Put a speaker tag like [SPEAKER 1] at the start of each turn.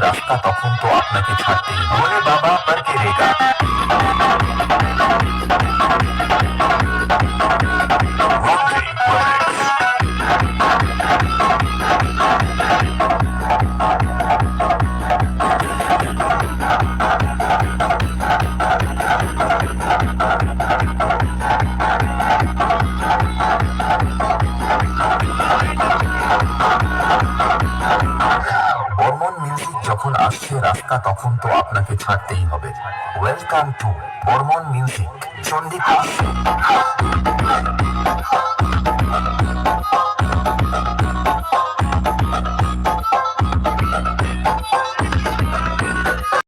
[SPEAKER 1] রাস্তা তখন তো আপনাকে ছাড়তেই বলে বাবা যখন আসছে রাস্তা তখন তো আপনাকে ছাড়তেই হবে। Welcome to Barman music Chandipur